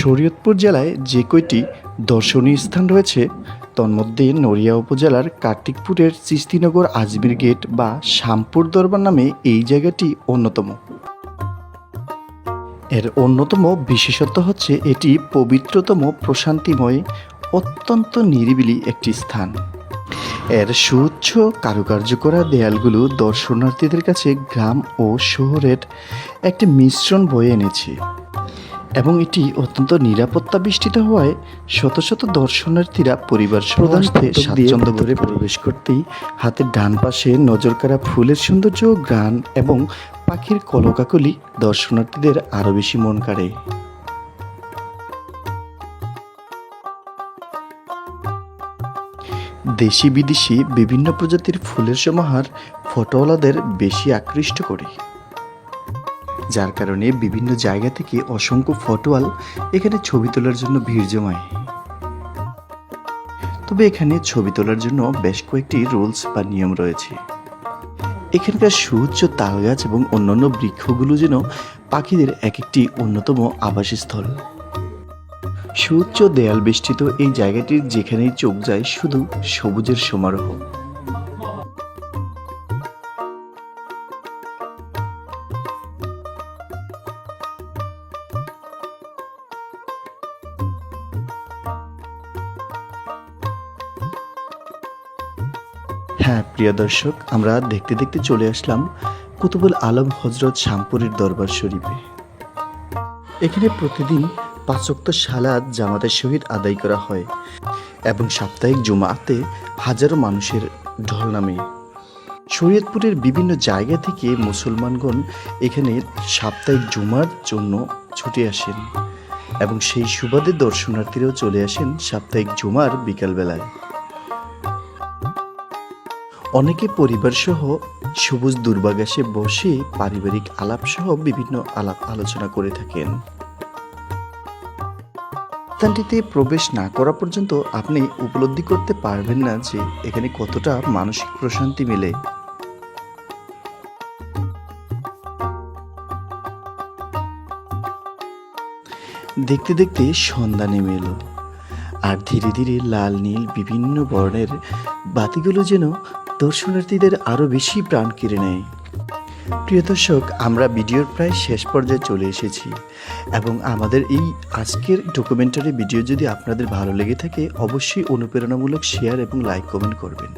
শরীয়তপুর জেলায় যে কয়টি দর্শনীয় স্থান রয়েছে, তন্মধ্যে নড়িয়া উপজেলার কার্তিকপুরের চিস্তিনগর আজমির গেট বা শামপুর দরবার নামে এই জায়গাটি অন্যতম। এর অন্যতম বিশেষত্ব হচ্ছে এটি পবিত্রতম, প্রশান্তিময়, অত্যন্ত নিরিবিলি একটি স্থান। এর সুউচ্চ কারুকার্য করা দেয়ালগুলো দর্শনার্থীদের কাছে গ্রাম ও শহরের একটি মিশ্রণ বয়ে এনেছে। এবং এটি অত্যন্ত নিরাপত্তা বেষ্টিত হওয়ায় শত শত দর্শনার্থীরা পরিবার প্রধানতে স্বাচ্ছন্দ্য ভরে প্রবেশ করতেই হাতের ডান পাশে নজর নজরকাড়া ফুলের সৌন্দর্য গ্রান এবং পাখির কলকাকলি দর্শনার্থীদের আরও বেশি মন কাড়ে। দেশি বিদেশি বিভিন্ন প্রজাতির ফুলের সমাহার ফটোওয়ালাদের বেশি আকৃষ্ট করে। যার কারণে বিভিন্ন জায়গা থেকে অসংখ্য ফটোয়াল এখানে ছবি তোলার জন্য ভিড় জমায়। তবে এখানে ছবি তোলার জন্য বেশ কয়েকটি রুলস বা নিয়ম রয়েছে। এখানকার সুউচ্চ তালগাছ এবং অন্যান্য বৃক্ষগুলো যেন পাখিদের এক একটি অন্যতম আবাসস্থল। সুউচ্চ দেয়াল বেষ্টিত এই জায়গাটির যেখানেই চোখ যায় শুধু সবুজের সমারোহ। হ্যাঁ প্রিয় দর্শক, আমরা দেখতে দেখতে চলে আসলাম কুতুবুল আলম হজরত শামপুরের দরবার শরীফে। এখানে প্রতিদিন পাঁচক্ত সালাদ জামাতের সহিত আদায় করা হয় এবং সাপ্তাহিক জুমাতে হাজারো মানুষের ঢল নামে। শরীয়তপুরের বিভিন্ন জায়গা থেকে মুসলমানগণ এখানে সাপ্তাহিক জুমার জন্য ছুটে আসেন এবং সেই সুবাদে দর্শনার্থীরাও চলে আসেন সাপ্তাহিক জুমার বিকালবেলায়। অনেকে পরিবার সহ সবুজ দুর্বাগাসে বসে পারিবারিক আলাপ সহ বিভিন্ন আলাপ আলোচনা করে থাকেন। স্থানটিতে প্রবেশ না করা পর্যন্ত আপনি উপলব্ধি করতে পারবেন না যে এখানে কতটা মানসিক প্রশান্তি মেলে। দেখতে দেখতে সন্ধ্যা নেমে এলো আর ধীরে ধীরে লাল, নীল, বিভিন্ন বর্ণের বাতিগুলো যেন দর্শনার্থীদের আরও বেশি প্রাণ কেড়ে নেয়। প্রিয় দর্শক, আমরা ভিডিওর প্রায় শেষ পর্যায়ে চলে এসেছি এবং আমাদের এই আজকের ডকুমেন্টারি ভিডিও যদি আপনাদের ভালো লেগে থাকে, অবশ্যই অনুপ্রেরণামূলক শেয়ার এবং লাইক কমেন্ট করবেন।